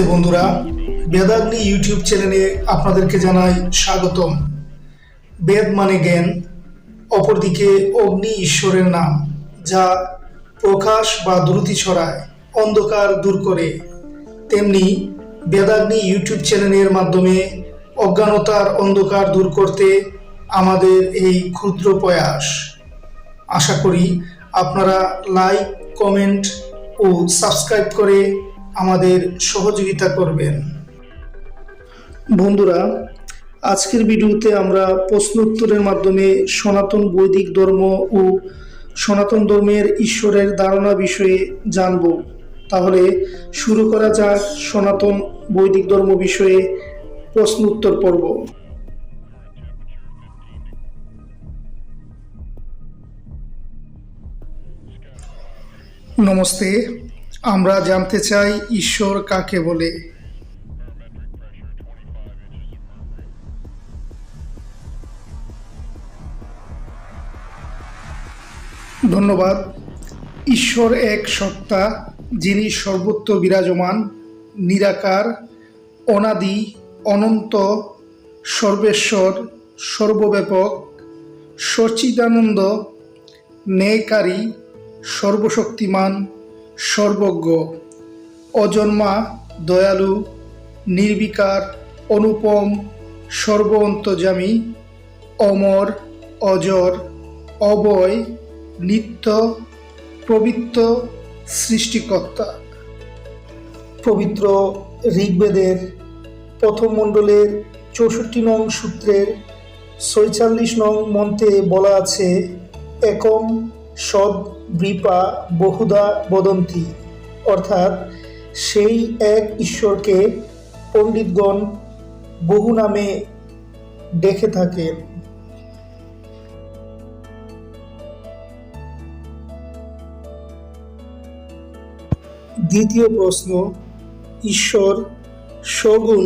নমস্তে বন্ধুরা। বেদাগ্নি ইউটিউব চ্যানেলে আপনাদেরকে জানাই স্বাগতম। বেদ মানে জ্ঞান, অপরদিকে অগ্নি ঈশ্বরের নাম, যা প্রকাশ বা দ্রুতি ছড়ায়, অন্ধকার দূর করে। তেমনি বেদাগ্নি ইউটিউব চ্যানেলের মাধ্যমে অজ্ঞানতার অন্ধকার দূর করতে আমাদের এই ক্ষুদ্র প্রয়াস। আশা করি আপনারা লাইক কমেন্ট ও সাবস্ক্রাইব করে আমাদের সহযোগিতা করবেন। বন্ধুরা, আজকের ভিডিওতে আমরা প্রশ্ন উত্তরের মাধ্যমে সনাতন বৈদিক ধর্ম ও সনাতন ধর্মের ঈশ্বরের ধারণা বিষয়ে জানব। তাহলে শুরু করা যাক সনাতন বৈদিক ধর্ম বিষয়ে প্রশ্ন উত্তর পর্ব। নমস্তে। আমরা জানতে চাই ঈশ্বর কাকে বলে। ধন্যবাদ। ঈশ্বর এক সত্তা, যিনি সর্বত্র বিরাজমান, নিরাকার, অনাদি, অনন্ত, সর্বেশ্বর, সর্বব্যাপক, সচিদানন্দ, ন্যায়কারী, সর্বশক্তিমান সর্বজ্ঞ, অজন্মা, দয়ালু, নির্বিকার, অনুপম সর্ব অন্তর্যামী অমর, অজর, অবয়, নিত্য পবিত্র সৃষ্টিকর্তা। পবিত্র ঋগ্বেদের প্রথম মণ্ডলের চৌষট্টি নং সূত্রের ছয়চল্লিশ নং মন্ত্রে বলা আছে, একম সদ বৃপা বহুদা বদন্তি। অর্থাৎ সেই এক ঈশ্বরকে পণ্ডিতগণ বহু নামে ডেকে থাকেন। দ্বিতীয় প্রশ্ন, ঈশ্বর সগুণ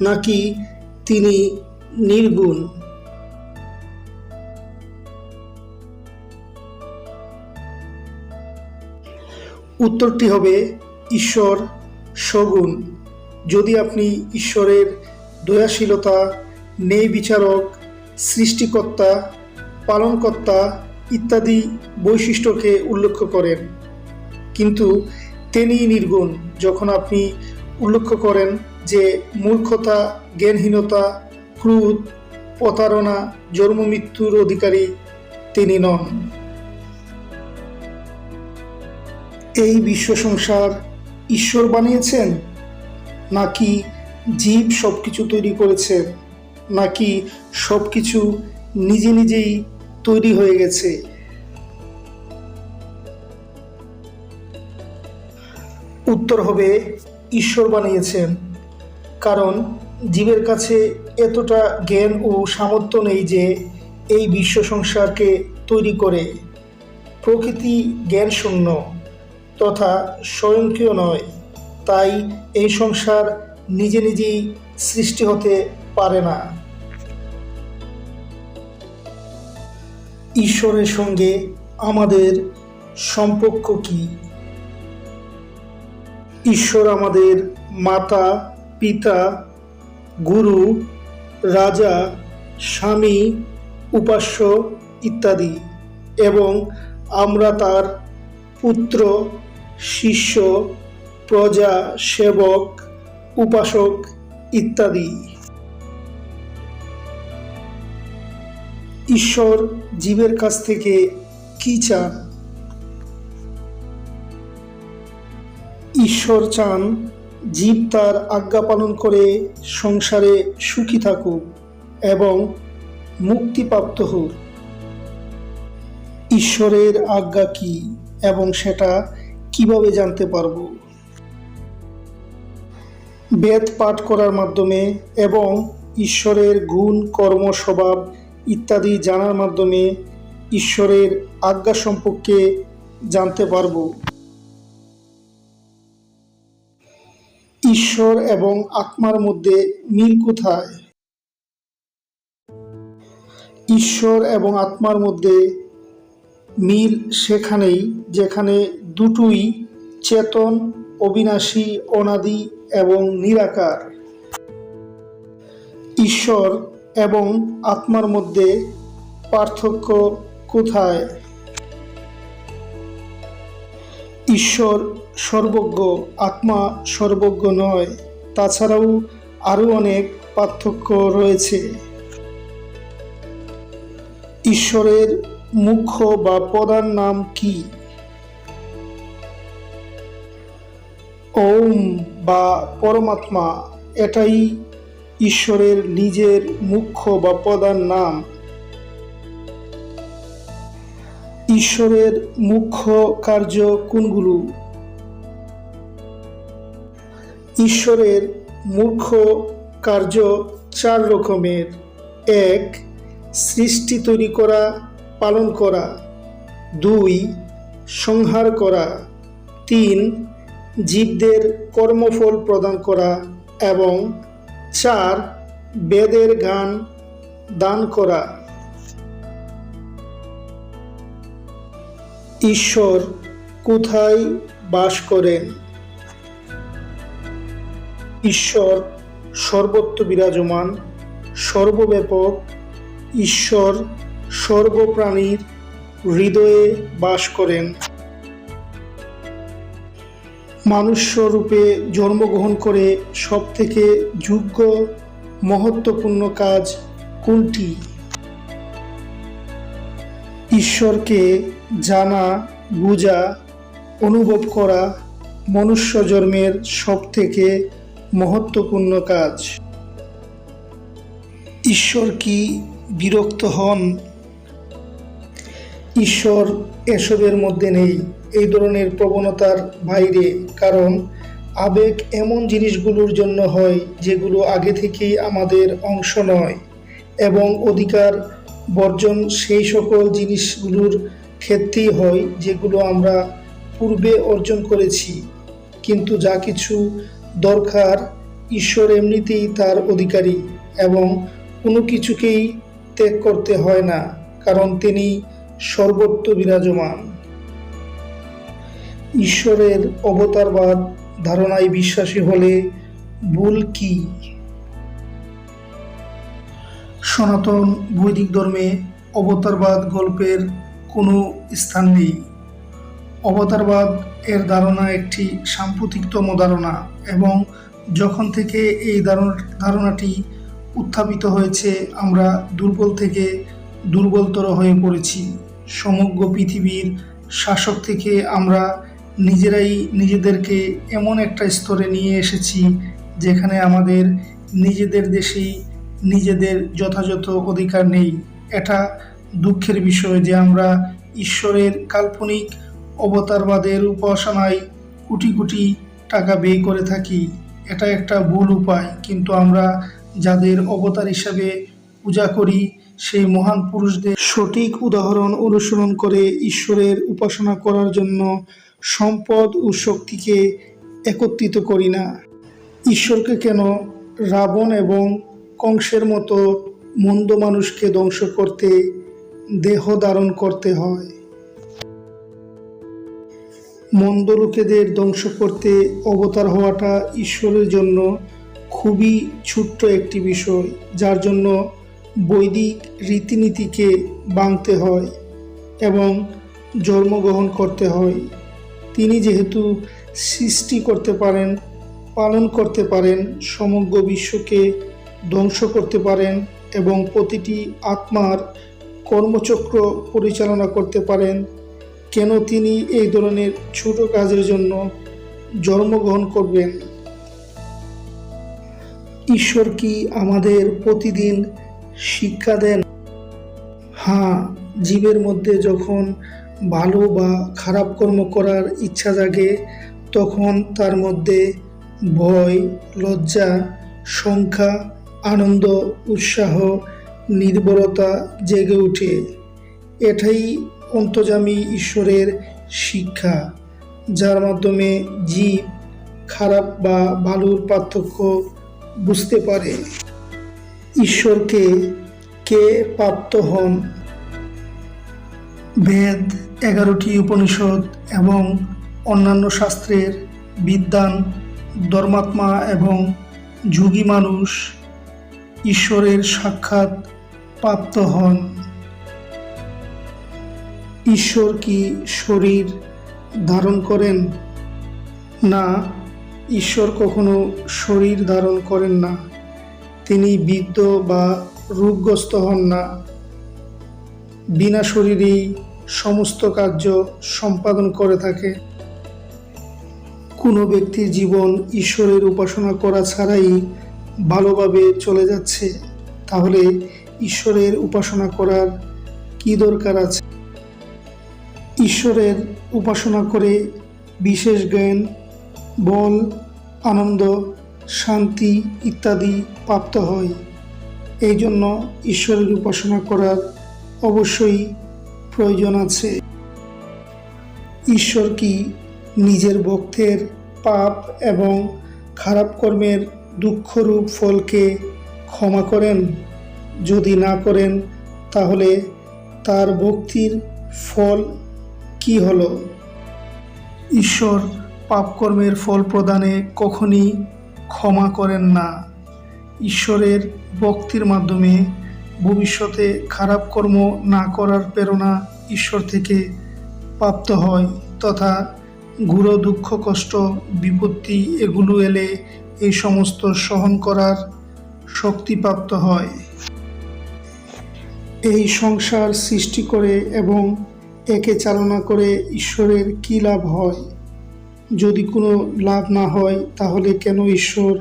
নাকি তিনি নির্গুণ? উত্তরটি হবে, ঈশ্বর সগুণ। যদি আপনি ঈশ্বরের দয়াশীলতা, ন্যায় বিচারক, সৃষ্টিকর্তা, পালনকর্তা ইত্যাদি বৈশিষ্ট্যকে উল্লেখ করেন। কিন্তু তিনি নির্গুণ। যখন আপনি উল্লেখ করেন যে মূর্খতা, জ্ঞানহীনতা, ক্রোধ, প্রতারণা জন্ম মৃত্যুর অধিকারী, তিনি নন। এই বিশ্ব সংসার ঈশ্বর বানিয়েছেন? নাকি জীব সব কিছু তৈরি করেছেন নাকি সব কিছু নিজে নিজেই তৈরি হয়ে গেছে? উত্তর হবে, ঈশ্বর বানিয়েছেন। কারণ জীবের কাছে এতটা জ্ঞান ও সামর্থ্য নেই যে এই বিশ্ব সংসারকে তৈরি করে। প্রকৃতি জ্ঞান শূন্য তথা স্বয়ংক্রিয় নয়। তাই এই সংসার নিজে নিজেই সৃষ্টি হতে পারে না। ঈশ্বরের সঙ্গে আমাদের সম্পর্ক কি? ঈশ্বর আমাদের মাতা, পিতা, গুরু, রাজা, স্বামী, উপাস্য ইত্যাদি এবং আমরা তার পুত্র শিষ্য, প্রজা, সেবক, উপাসক ইত্যাদি। ঈশ্বর জীবের কাছ থেকে কি চান? ঈশ্বর চান জীব তার আজ্ঞা পালন করে সংসারে সুখী থাকুক এবং মুক্তিপ্রাপ্ত হোক। ঈশ্বরের আজ্ঞা কি এবং সেটা কীভাবে জানতে পারব? বেদ পাঠ করার মাধ্যমে এবং ঈশ্বরের গুণ, কর্ম, স্বভাব ইত্যাদি জানার মাধ্যমে ঈশ্বরের আজ্ঞা সম্পর্কে জানতে পারব। ঈশ্বর এবং আত্মার মধ্যে মিল কোথায়? ঈশ্বর এবং আত্মার মধ্যে মিল সেখানেই যেখানে দুটোই চেতন, অবিনাশী, অনাদি এবং নিরাকার। ঈশ্বর এবং আত্মার মধ্যে পার্থক্য কোথায়? ঈশ্বর সর্বজ্ঞ, আত্মা সর্বজ্ঞ নয়, তাছাড়াও আরও অনেক পার্থক্য রয়েছে। ঈশ্বরের মুখ্য বা প্রধান নাম কি? ওম বা পরমাত্মা, এটাই ঈশ্বরের নিজের মুখ্য বা প্রধান নাম। ঈশ্বরের মুখ্য কার্য কোনগুলো? ঈশ্বরের মুখ্য কার্য চার রকমের। এক, সৃষ্টি তৈরি করা, পালন করা। দুই, সংহার করা। তিন জীবদের কর্মফল প্রদান করা এবং চার বেদের গান দান করা। ঈশ্বর কোথায় বাস করেন? ঈশ্বর সর্বত্র বিরাজমান, সর্বব্যাপক। ঈশ্বর সর্বপ্রাণীর হৃদয়ে বাস করেন। মানুষ্য রূপে জন্মগ্রহণ করে সবথেকে যোগ্য মহত্বপূর্ণ কাজ কোনটি? ঈশ্বরকে জানা, বোঝা, অনুভব করা মনুষ্য জন্মের সবথেকে মহত্বপূর্ণ কাজ। ঈশ্বর কি বিরক্ত হন? ঈশ্বর এসবের মধ্যে নেই। এই ধরনের প্রবণতার বাইরে, কারণ আবেগ এমন জিনিসগুলোর জন্য হয় যেগুলো আগে থেকেই আমাদের অংশ নয় এবং অধিকার বর্জন সেই সকল জিনিসগুলোর ক্ষেত্রেই হয় যেগুলো আমরা পূর্বে অর্জন করেছি। কিন্তু যা কিছু দরকার ঈশ্বর এমনিতেই তার অধিকারী এবং কোনো কিছুকেই ত্যাগ করতে হয় না, কারণ তিনি সর্বত্র বিরাজমান। ঈশ্বরের অবতারবাদ ধারণায় বিশ্বাসী হলে ভুল কি? সনাতন বৈদিক ধর্মে অবতারবাদ গল্পের কোনো স্থান নেই। অবতারবাদ এর ধারণা একটি সাম্প্রতিকতম ধারণা এবং যখন থেকে এই ধারণ- ধারণাটি উত্থাপিত হয়েছে, আমরা দুর্বল থেকে দুর্বলতর হয়ে পড়েছি। সমগ্র পৃথিবীর শাসক থেকে আমরা নিজেরাই নিজেদেরকে এমন একটা স্তরে নিয়ে এসেছি যেখানে আমাদের নিজেদের দেশেই নিজেদের যথাযথ অধিকার নেই। এটা দুঃখের বিষয় যে আমরা ঈশ্বরের কাল্পনিক অবতারবাদের উপাসনায় কোটি কোটি টাকা ব্যয় করে থাকি। এটা একটা ভুল উপায়, কিন্তু আমরা যাদের অবতার হিসাবে পূজা করি, সেই মহান পুরুষদের সঠিক উদাহরণ অনুসরণ করে ঈশ্বরের উপাসনা করার জন্য সম্পদ ও শক্তিকে একত্রিত করি না। ঈশ্বরকে কেন রাবণ এবং কংসের মতো মন্দ মানুষকে ধ্বংস করতে দেহ ধারণ করতে হয়? মন্দ লোকেদের ধ্বংস করতে অবতার হওয়াটা ঈশ্বরের জন্য খুবই ছোট্ট একটি বিষয়, যার জন্য বৈদিক রীতিনীতিকে ভাঙতে হয় এবং জন্মগ্রহণ করতে হয়। তিনি যেহেতু সৃষ্টি করতে পারেন, পালন করতে পারেন, সমগ্র বিশ্বকে ধ্বংস করতে পারেন এবং প্রতিটি আত্মার কর্মচক্র পরিচালনা করতে পারেন, কেন তিনি এই ধরনের ছোট কাজের জন্য জন্মগ্রহণ করবেন? ঈশ্বর কি আমাদের প্রতিদিন শিক্ষা দেন? হ্যাঁ জীবের মধ্যে যখন ভালো বা খারাপ কর্ম করার ইচ্ছা জাগে, তখন তার মধ্যে ভয়, লজ্জা সংখ্যা আনন্দ, উৎসাহ নির্ভরতা জেগে ওঠে। এটাই অন্তর্যামী ঈশ্বরের শিক্ষা, যার মাধ্যমে জীব খারাপ বা ভালোর পার্থক্য বুঝতে পারে। ঈশ্বরকে কে প্রাপ্ত হন? বেদ এগারোটি উপনিষদ এবং অন্যান্য শাস্ত্রের বিদ্বান, ধর্মাত্মা এবং যোগী মানুষ ঈশ্বরের সাক্ষাৎ প্রাপ্ত হন। ঈশ্বর কি শরীর ধারণ করেন? না, ঈশ্বর কখনো শরীর ধারণ করেন না। তিনি বৃদ্ধ বা রোগগ্রস্ত হন না। বিনা শরীরেই সমস্ত কার্য সম্পাদন করে থাকে। কোনো ব্যক্তির জীবন ঈশ্বরের উপাসনা করা ছাড়াই ভালোভাবে চলে যাচ্ছে। তাহলে ঈশ্বরের উপাসনা করার কি দরকার আছে? ঈশ্বরের উপাসনা করে বিশেষ জ্ঞান, বল, আনন্দ, শান্তি ইত্যাদি প্রাপ্ত হয়। এই জন্য ঈশ্বরের উপাসনা করার অবশ্যই প্রয়োজন আছে। ঈশ্বর কি নিজের ভক্তের পাপ এবং খারাপ কর্মের দুঃখরূপ ফলকে ক্ষমা করেন? যদি না করেন, তাহলে তার ভক্তির ফল কি হলো? ঈশ্বর পাপকর্মের ফল প্রদানে কখনই ক্ষমা করেন না। ঈশ্বরের ভক্তির মাধ্যমে ভবিষ্যতে খারাপ কর্ম না করার প্রেরণা ঈশ্বর থেকে প্রাপ্ত হয় তথা গুরু দুঃখ, কষ্ট, বিপত্তি এগুলো এলে এই সমস্ত সহন করার শক্তি প্রাপ্ত হয়। এই সংসার সৃষ্টি করে এবং একে চালনা করে ঈশ্বরের কী লাভ হয়? যদি কোনো লাভ না হয়, তাহলে কেন ঈশ্বর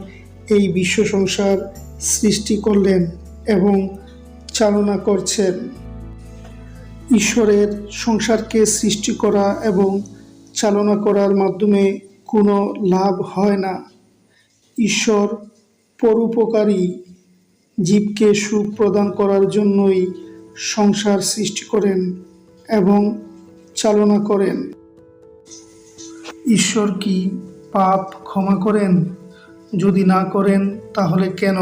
এই বিশ্ব সংসার সৃষ্টি করলেন এবং চালনা করছেন। ঈশ্বরের সংসারকে সৃষ্টি করা এবং চালনা করার মাধ্যমে কোনো লাভ হয় না। ঈশ্বর পরোপকারী জীবকে সুখ প্রদান করার জন্যই সংসার সৃষ্টি করেন এবং চালনা করেন। ঈশ্বর কি পাপ ক্ষমা করেন? যদি না করেন, তাহলে কেন?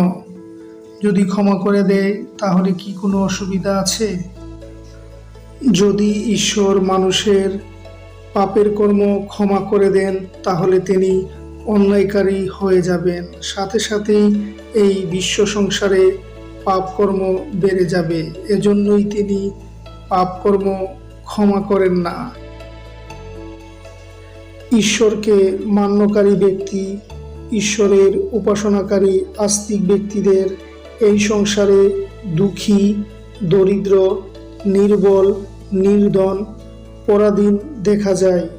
যদি ক্ষমা করে দেয়, তাহলে কি কোনো অসুবিধা আছে? যদি ঈশ্বর মানুষের পাপের কর্ম ক্ষমা করে দেন, তাহলে তিনি অন্যায়কারী হয়ে যাবেন। সাথে সাথেই এই বিশ্ব সংসারে পাপকর্ম বেড়ে যাবে। এজন্যই তিনি পাপকর্ম ক্ষমা করেন না। ঈশ্বরকে মান্যকারী ব্যক্তি, ঈশ্বরের উপাসনাকারী, আস্তিক ব্যক্তিদের এই সংসারে দুঃখী, দরিদ্র, নির্বল, নির্ধন, পরাধীন দেখা যায়,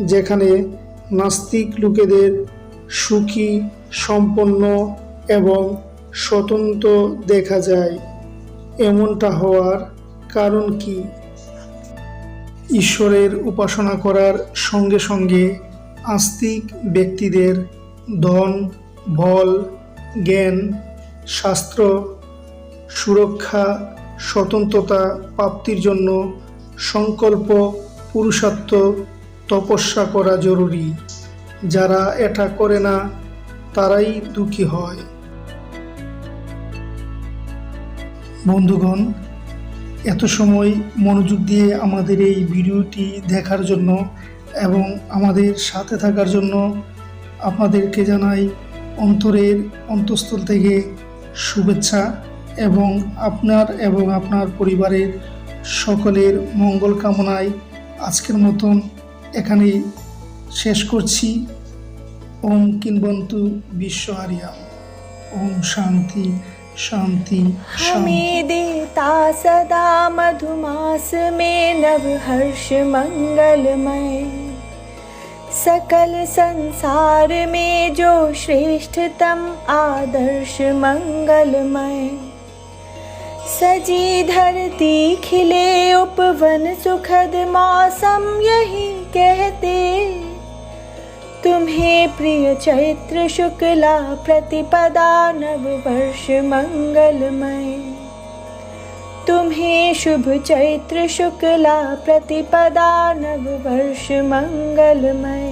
যেখানে নাস্তিক লোকেদের সুখী, সম্পন্ন এবং স্বতন্ত্র দেখা যায়। এমনটা হওয়ার কারণ কি? ঈশ্বরের উপাসনা করার সঙ্গে সঙ্গে আস্তিক ব্যক্তিদের ধন, বল, জ্ঞান শাস্ত্র, সুরক্ষা, স্বতন্ত্রতা, প্রাপ্তির জন্য সংকল্প পুরুষত্ব তপস্যা করা জরুরি। যারা এটা করে না, তারাই দুঃখী হয়। বন্ধুগণ, এত সময় মনোযোগ দিয়ে আমাদের এই ভিডিওটি দেখার জন্য এবং আমাদের সাথে থাকার জন্য আপনাদেরকে জানাই অন্তরের অন্তঃস্থল থেকে শুভেচ্ছা এবং আপনার এবং আপনার পরিবারের সকলের মঙ্গল কামনায় আজকের মতন এখানেই শেষ করছি ওম কিনবন্তু বিশ্ব হারিয়াম ওম শান্তি शांति शांति हमें देता सदा मधुमास में नव हर्ष मंगलमय सकल संसार में जो श्रेष्ठतम आदर्श मंगलमय। सजी धरती खिले उपवन सुखद मौसम यही कहते। तुम्हें प्रिय चैत्र शुक्ला प्रतिपदा नव वर्ष मंगलमय। तुम्हें शुभ चैत्र शुक्ला प्रतिपदा नव वर्ष मंगलमय।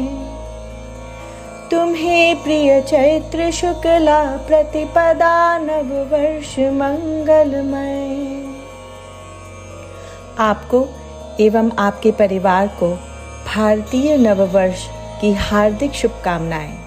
तुम्हें प्रिय चैत्र शुक्ला प्रतिपदा नव वर्ष मंगलमय। आपको एवं आपके परिवार को भारतीय नववर्ष की हार्दिक शुभकामनाएँ।